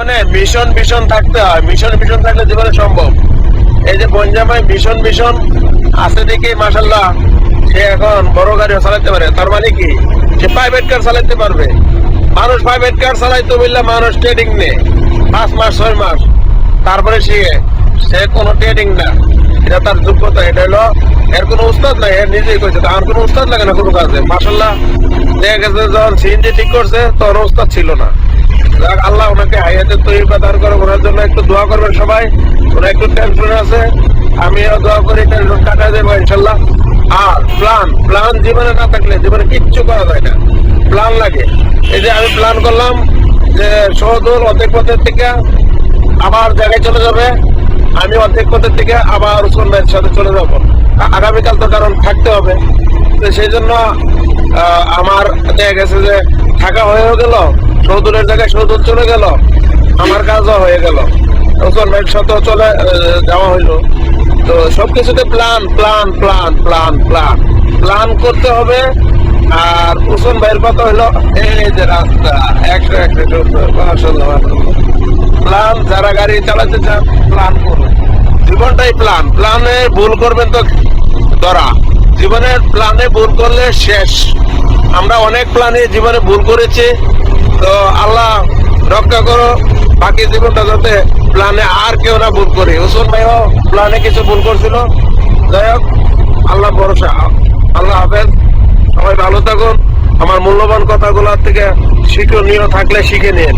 জীবনে mission mission থাকতে হয় মিশন মিশন থাকলে জীবনে সম্ভব। এই যে বনজামাই মিশন মিশন আছে দেখে মাসাল্লাহ সে এখন বড় গাড়িও চালাতে পারে। তার মানে কি? সে প্রাইভেট কার চালাতে পারবে। মানুষ প্রাইভেট কার চালাইতে বললে মানুষ ট্রেডিং নেই পাঁচ মাস, ছয় মাস। তারপরে সে সে কোনো ট্রেডিং না। এটা তার যোগ্যতা, এটা হলো এর কোনো উস্তাদ নাই, এর নিজেই কইছে। আমার কোনো উস্তাদ লাগে না কোনো কাজে। মাসাল্লাহ দেখা গেছে যখন সিএনজি ঠিক করছে, তখন উস্তাদ ছিল না। আল্লাহ ওনাকে হাইয়াতে তৈরি দান করে ওনার জন্য একটু দোয়া করবেন সবাই। ওরা একটু টেনশন আছে। আমিও দোয়া করি টেনশন কাটাই দেবো ইনশাল্লাহ। আর প্ল্যান প্ল্যান জীবনে না থাকলে, জীবনে কিচ্ছু করা যায় না। প্ল্যান লাগে। এই যে আমি প্ল্যান করলাম যে সহদূর অর্ধেক পথের থেকে আবার জায়গায় চলে যাবে। আমি অর্ধেক পথের থেকে আবার উসমান ভাইয়ের সাথে চলে যাব। আগামীকাল তো কারণ থাকতে হবে। তো সেই জন্য আমার দেখা গেছে যে থাকা হয়েও গেল সৌদুরের জায়গায় সৌদুর চলে গেল আমার কাজও হয়ে গেল। উসমান ভাইয়ের চলে যাওয়া হইল। তো সবকিছুতে plan plan plan plan plan plan করতে হবে আর উসমান ভাইয়ের কথা হলো এই যে রাস্তা মাশাআল্লাহ, মাশাআল্লাহ। প্ল্যান যারা গাড়ি চালাতে চান প্ল্যান করুন। জীবনটাই প্ল্যান প্ল্যানে ভুল করবেন তো ধরা। জীবনের প্ল্যানে ভুল করলে শেষ। আমরা অনেক প্ল্যানে জীবনে ভুল করেছি। তো আল্লাহ বাকি জীবনটা যাতে প্ল্যানে আর কেউ না ভুল করে। ওসমান ভাইও প্ল্যানে কিছু ভুল করছিল। যাই হোক, আল্লাহ ভরসা। আল্লাহ হাফেজ। সবাই ভালো থাকুন। আমার মূল্যবান কথাগুলোর থেকে শিক্ষণীয় থাকলে শিখে নিন।